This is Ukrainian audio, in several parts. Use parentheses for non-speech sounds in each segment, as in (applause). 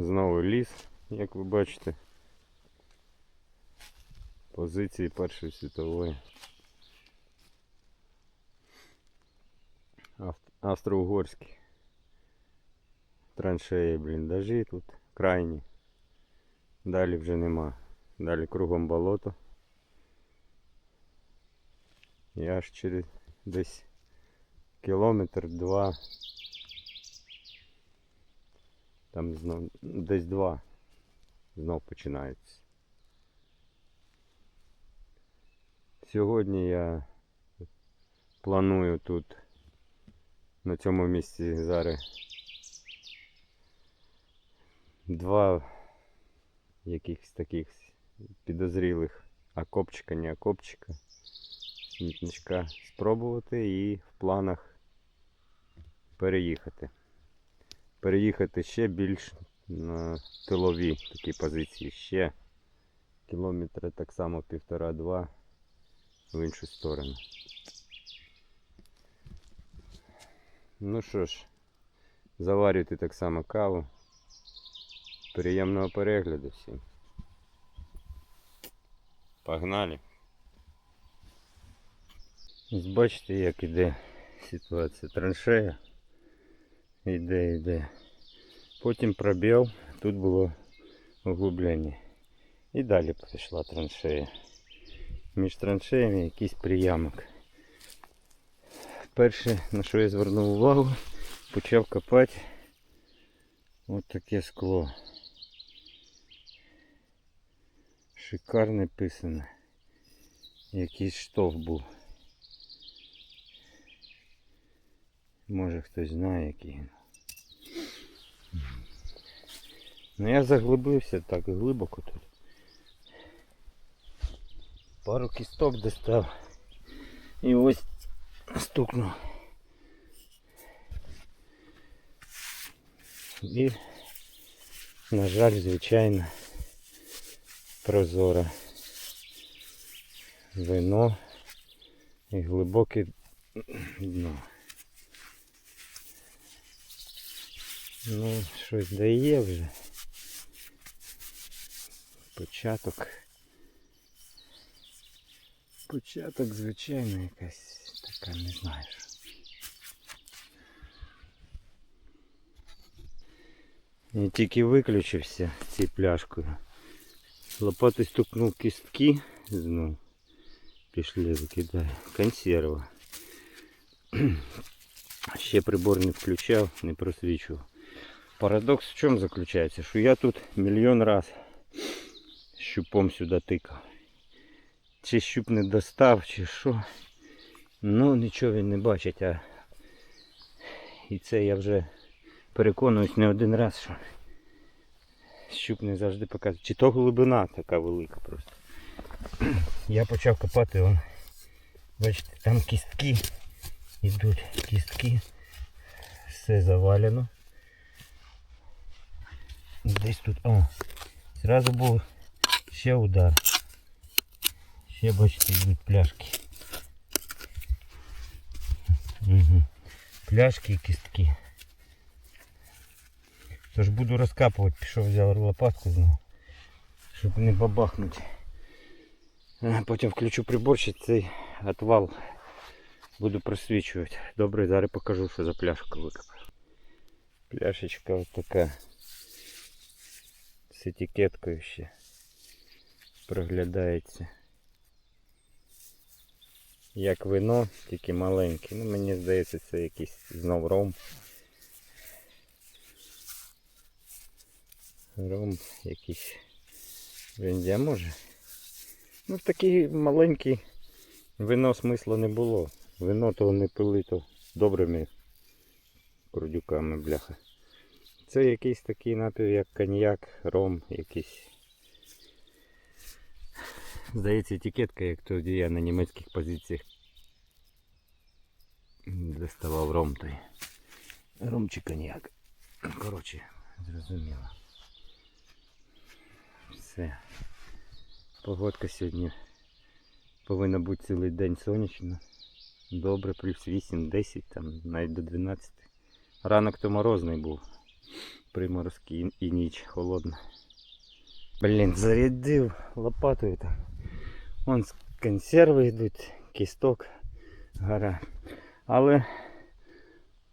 Знову ліс, як ви бачите. Позиції Першої світової. Австро-Угорські. Траншеї, бліндажі тут крайні. Далі вже нема. Далі кругом болото. І аж через десь кілометр два. Там знов десь два. Знов починається. Сьогодні я планую тут на цьому місці зараз два якихось таких підозрілих окопчика, не окопчика, смітничка спробувати і в планах переїхати. Переїхати ще більш на тилові такі позиції, ще кілометри так само півтора-два в іншу сторону. Ну що ж, заварюйте так само каву. Приємного перегляду всім. Погнали. Бачите, як іде ситуація. Траншея. Іде, іде. Потім пробіл, тут було углублення. І далі пішла траншея. Між траншеями якийсь приямок. Перше, на що я звернув увагу, почав копати Ось таке скло. Шикарне писане. Якийсь штовх був. Може хтось знає який. він. Ну я заглибився так глибоко тут. Пару кісток достав. І ось стукнув. І, на жаль, звичайно, прозоре вино і глибоке дно. Ну, щось дає вже. Початок. Початок, звичайно, якась така, не знаю. що. Я тільки виключився з цією пляшкою. Лопатою стукнув кістки знов. Пішли викидаю. Консерва. (clears throat) Ще прибор не включав, не просвічував. Парадокс в чому заключається? Що я тут мільйон раз щупом сюди тикав. Чи щуп не достав, чи що. Ну нічого він не бачить, а і це я вже переконуюсь не один раз, що щуп не завжди показує. Чи то глибина така велика просто. Я почав копати, вон, бачите, там кістки йдуть, кістки, все завалено. Десь тут, о, зразу був ще удар. Ще бачите, йдуть пляшки. Угу. Пляшки і кістки. Тож буду розкапувати, пішов взяв лопатку знову, щоб не бабахнути. Е, Потім включу приборчик, цей отвал буду просвічувати. Добре, зараз покажу, що за пляшка викопав. Пляшечка ось така. З етикеткою ще проглядається. Як вино, тільки маленьке. Ну, мені здається, це якийсь знов ром. Ром якийсь вендя може. Ну такий маленький вино смисла не було. Вино того не пили, то добрими курдюками, бляха. Це якийсь такий напів, як коньяк, ром якийсь. Здається, етикетка, як тоді я на німецьких позиціях доставав ром той. Ром чи коньяк. Коротше, зрозуміло. Все. Погодка сьогодні повинна бути цілий день сонячна. Добре, плюс 8, 10, там навіть до 12. Ранок то морозний був. Приморський і ніч холодна. Блін, зарядив лопатою. Вон консерви йдуть, кісток, гора. Але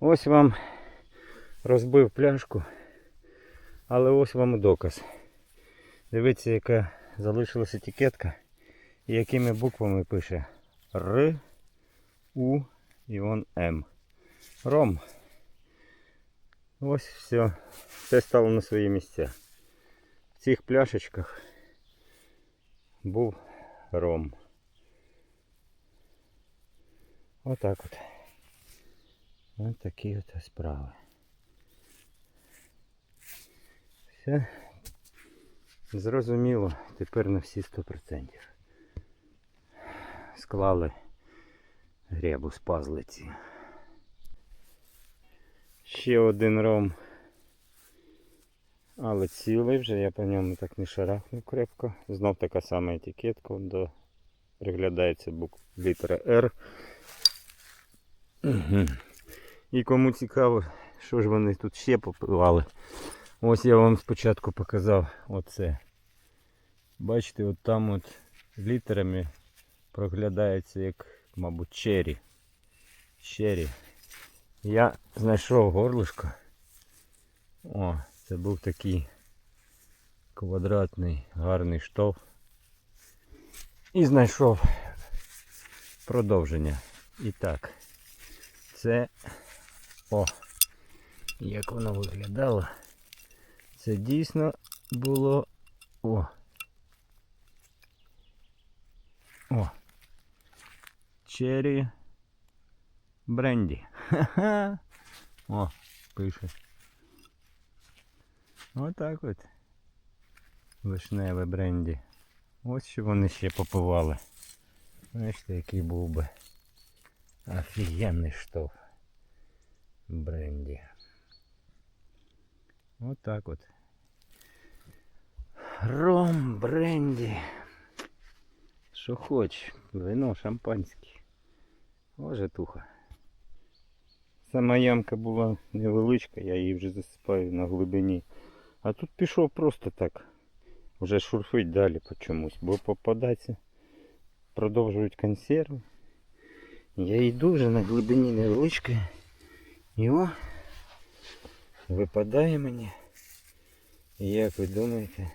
ось вам розбив пляшку. Але ось вам доказ. Дивіться, яка залишилась етикетка. І якими буквами пише Р, У і вон М. Ром. Ось все. Все стало на свої місця. В цих пляшечках був ром. Отак от. Ось такі от справи. Все зрозуміло тепер на всі 100%. Склали гребу з пазлиці. Ще один ром. Але цілий вже, я по ньому так не шарахнув крепко. Знов така сама етикетка, до приглядається буква літера R. Угу. І кому цікаво, що ж вони тут ще попивали. Ось я вам спочатку показав оце. Бачите, от там от літерами проглядається як, мабуть, чері. Чері. Я знайшов горлишко. О, це був такий квадратний гарний штовх. І знайшов продовження. І так, це о, як воно виглядало. Це дійсно було о. О. Черрі бренді. Ха-ха. О, пише. Отак от. Вишневе бренді. Ось що вони ще попивали. Бачите, який був би офігенний штоф. Бренді. Отак от. Ром, бренді. Що хоч, вино, шампанське. Може туха. Сама ямка була невеличка, я її вже засипаю на глибині. А тут пішов просто так. Вже шурфить далі по чомусь, бо попадаться, продовжують консерви. Я йду вже на глибині невеличкої. І о, випадає мені. І як ви думаєте?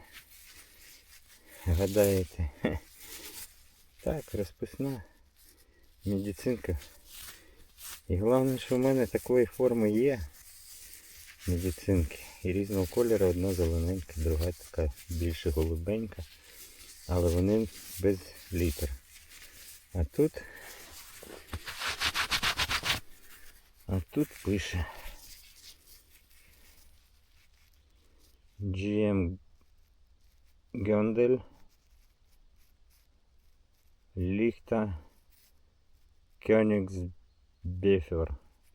Гадаєте? Хе. (laughs) Так, розписна медицинка. І головне, що в мене такої форми є медицинки. І різного кольору одна зелененька, друга така більше голубенька. Але вони без літер. А тут а тут пише GM Гьондель Ліхта Königsbüfer.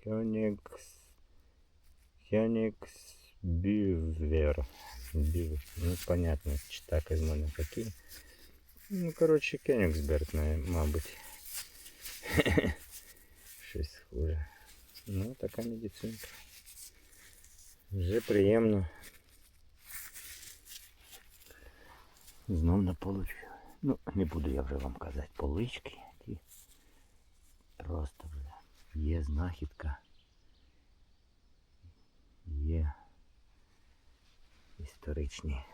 Königs... Königsbüver. Бювер. Ну, понятно, читак із мене такий. Ну, коротше, Кенігсберг, мабуть. Щось схоже. Ну, така медицинка. Вже приємно. Знов на поличку. Ну, не буду я вже вам казати полички. Ті Просто вже є знахідка. Є історичні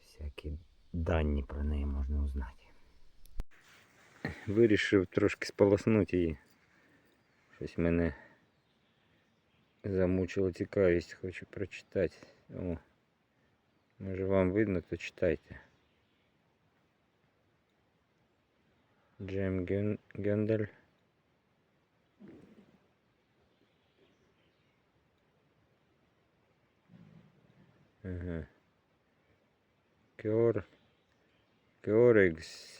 всякі дані про неї можна узнати. Вирішив трошки сполоснути її. Щось мене замучила цікавість, хочу прочитати. О, може вам видно, то читайте. Джем Ген- Гендель. Ага. Кеор... Кеорекс...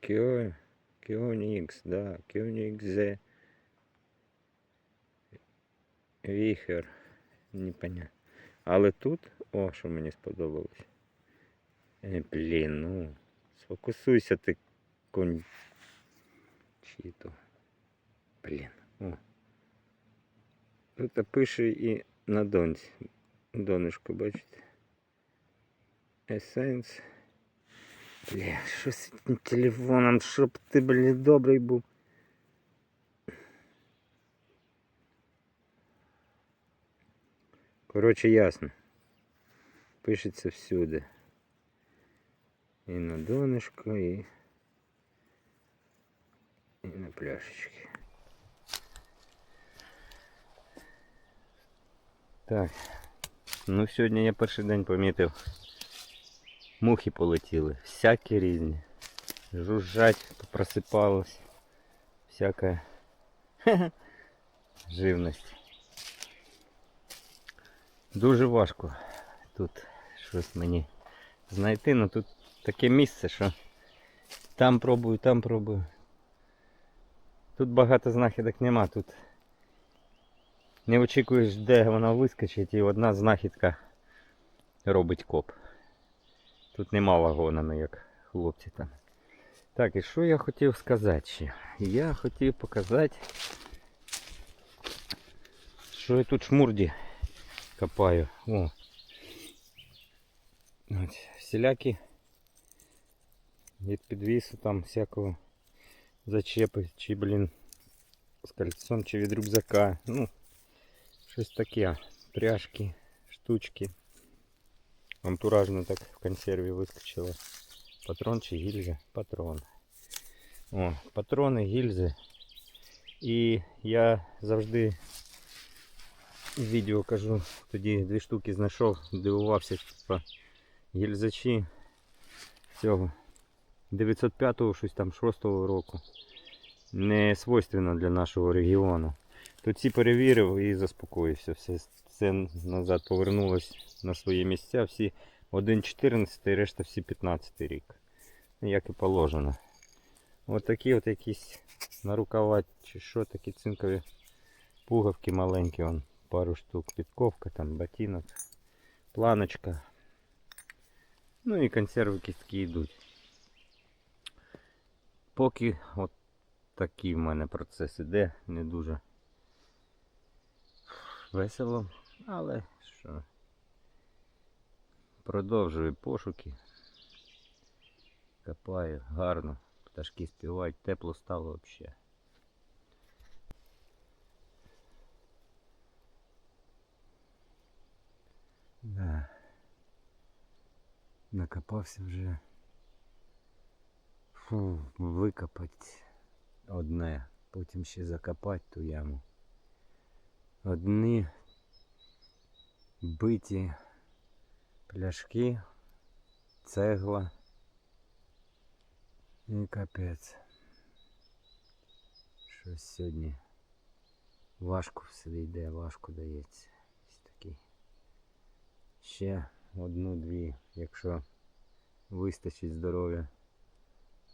Кео... Кеоникс, да, Кеоникзе... Віхер. Непонятно. Але тут, о, що мені сподобалось. Е, блін, ну. Сфокусуйся ти конь. чи то. Блін. О. Тут пише і на донці. Донышко, бачите? Essence. Бля, що з цим телефоном, щоб ти, блін, добрий був. Коротше, ясно. Пишеться всюди. І на донышко, і, і на пляшечки. Так. Ну сьогодні я перший день помітив. Мухи полетіли. Всякі різні. Жужжать, просипалось. Всяка (laughs) живність. Дуже важко тут щось мені знайти, але тут таке місце, що там пробую, там пробую. Тут багато знахідок нема, тут не очікуєш, де вона вискочить, і одна знахідка робить коп. Тут нема вагонами, як хлопці там. Так, і що я хотів сказати ще? Я хотів показати, що я тут шмурді копаю. О. От, всілякі від підвісу там всякого зачепи, чи, блін, з кольцом, чи від рюкзака. Ну, щось таке. Пряжки, штучки. Антуражно так в консерві вискочило. Патрон чи гільза? Патрон. О, патрони, гільзи. І я завжди в відео кажу, тоді дві штуки знайшов, дивувався, типа гільзачі цього 905-го, щось там 6-го року. Не свойственно для нашого регіону. То ці перевірив і заспокоївся. Все, все назад повернулось на свої місця. Всі 1.14, решта всі 15 рік. Ну, Як і положено. От такі от якісь на рукава чи що, такі цинкові пуговки маленькі, вон, пару штук, підковка, там ботинок, планочка. Ну і консервики такі йдуть. Поки от такий в мене процес іде, не дуже весело, але що. Продовжую пошуки. Копаю гарно, пташки співають, тепло стало взагалі. Да. Накопався вже. Фу, викопати одне, потім ще закопати ту яму. Одні биті пляшки, цегла і капець. Щось сьогодні важко все йде, важко дається. Ось такий. Ще одну-дві, якщо вистачить здоров'я,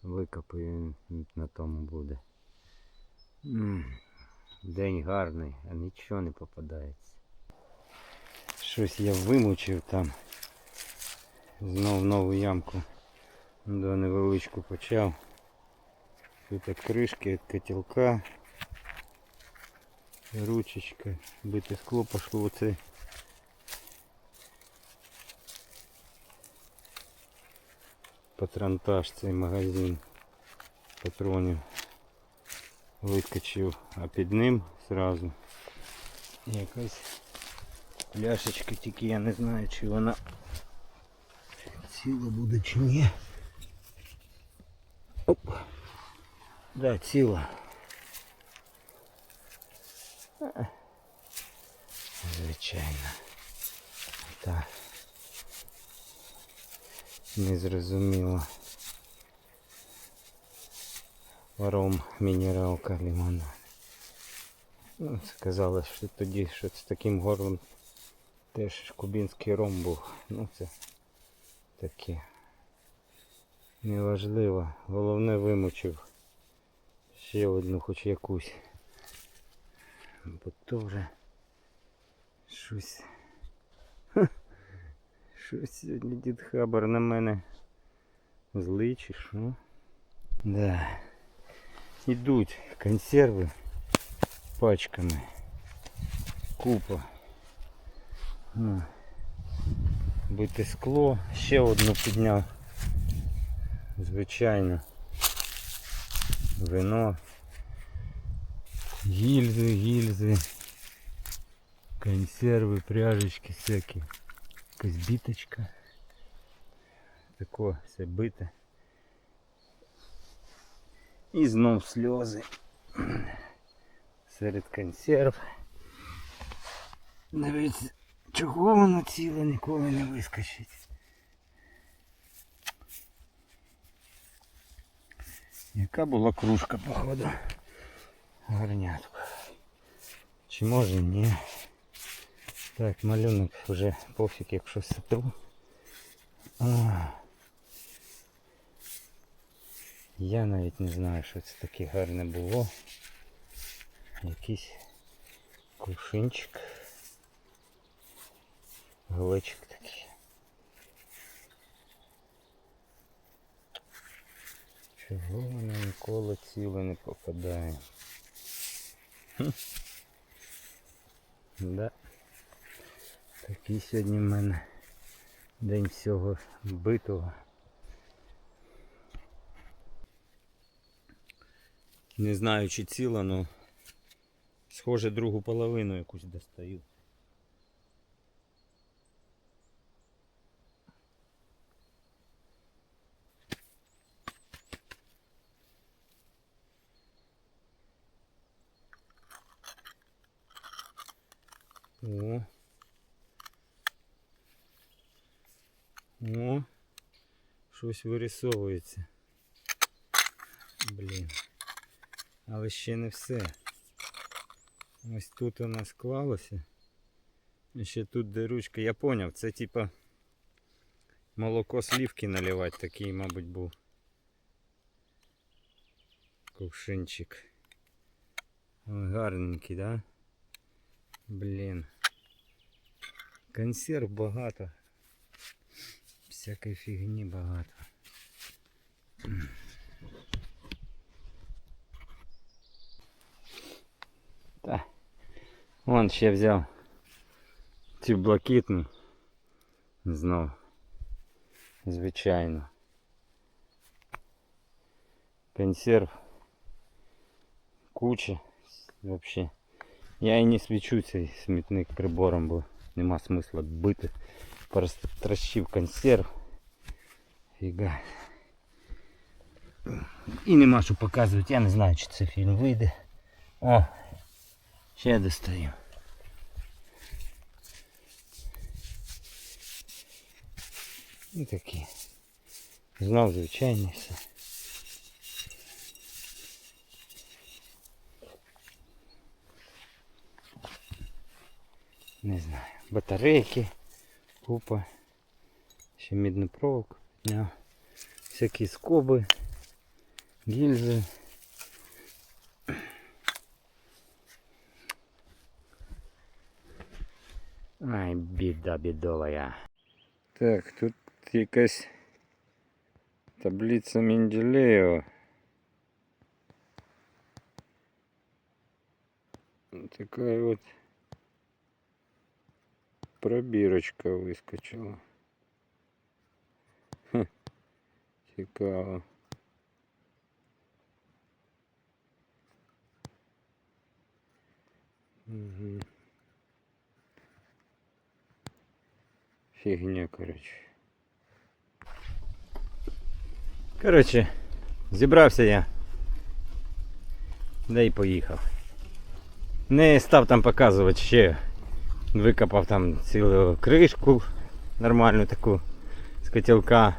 викопаю на тому буде. День гарний, а нічого не попадається. Щось я вимучив там. Знов нову ямку до невеличку почав. Тут от кришки від котілка. Ручечка, бите скло пошло оце. Патронтаж цей магазин патронів вискочив, а під ним сразу якась пляшечка, тільки я не знаю, чи вона ціла буде чи ні. Оп. Да, ціла. А, Звичайно. Так. Незрозуміло. Ром мінералка лимона. Ну, сказали, що тоді що з таким горлом теж кубінський ром був. Ну це таке. Неважливо. Головне вимучив. Ще одну хоч якусь. Бо то вже щось. Щось сьогодні дід Хабар на мене злий чи що? Да. Ідуть консерви пачками. Купа. На. Бите скло. Ще одну підняв. Звичайно. Вино. Гільзи, гільзи. Консерви, пряжечки всякі. Якась біточка. Тако все бите. І знов сльози. Серед консерв. Навіть чого воно ціле ніколи не вискочить. Яка була кружка, походу. Гарнятку. Чи може ні. Так, малюнок вже пофіг, якщо сотру. А. Я навіть не знаю, що це таке гарне було. Якийсь кувшинчик. Глечик такий. Чого воно ніколи ціле не попадає? Да. Такий сьогодні в мене день всього битого. Не знаю чи ціла, але схоже другу половину якусь достаю. О. О. Щось вирисовується. Блін. Але ще не все. Ось тут у нас склалося. І ще тут де ручка. Я поняв, це типа молоко слівки наливати такий, мабуть, був. Кувшинчик. Гарненький, да? Блін. Консерв багато. Всякої фігні багато. Вон ще взяв цю блакитну. Знов. Звичайно. Консерв. Куча. Вообще. Я і не свічу цей смітник прибором, бо нема смисла бити. Просто трощив консерв. Фіга. І нема що показувати. Я не знаю, чи це фільм вийде. О, ще достаю. І такі. Знов звичайні все. Не знаю. Батарейки, купа. Ще мідну проволоку підняв. Всякі скоби, гільзи. Ай, біда бідовая. Так, тут якась таблиця Менделеєва. Такая вот пробірочка вискочила. Хе, цікаво. Угу. Фігня, коротше. Коротше, зібрався я. Да і поїхав. Не став там показувати ще. Викопав там цілу кришку нормальну таку з котілка.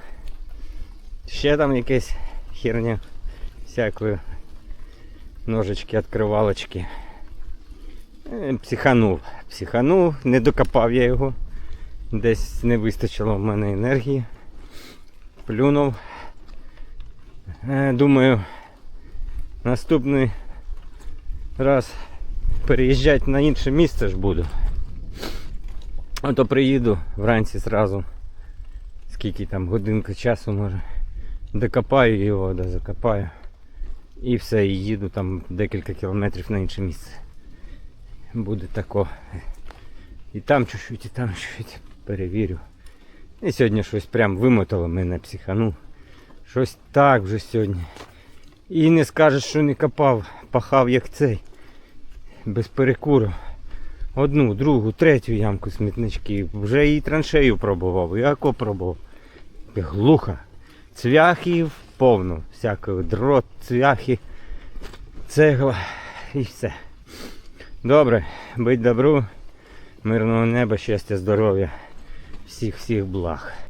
Ще там якась херня всякої ножички, відкривалочки. Е, Психанув. Психанув, не докопав я його. Десь не вистачило в мене енергії. Плюнув. Е, Думаю, наступний раз переїжджати на інше місце ж буду. А то приїду вранці зразу. Скільки там годинка часу може. Докопаю його, да закопаю. І все, і їду там декілька кілометрів на інше місце. Буде тако. І там чуть-чуть, і там чуть-чуть перевірю. І сьогодні щось прям вимотало мене психану. Щось так вже сьогодні. І не скажеш, що не копав, пахав як цей. Без перекуру. Одну, другу, третю ямку смітнички. Вже і траншею пробував, і око пробував. І Глухо. Цвяхів повно. Всякого дрот, цвяхи, цегла і все. Добре, будь добру, мирного неба, щастя, здоров'я, всіх всіх благ.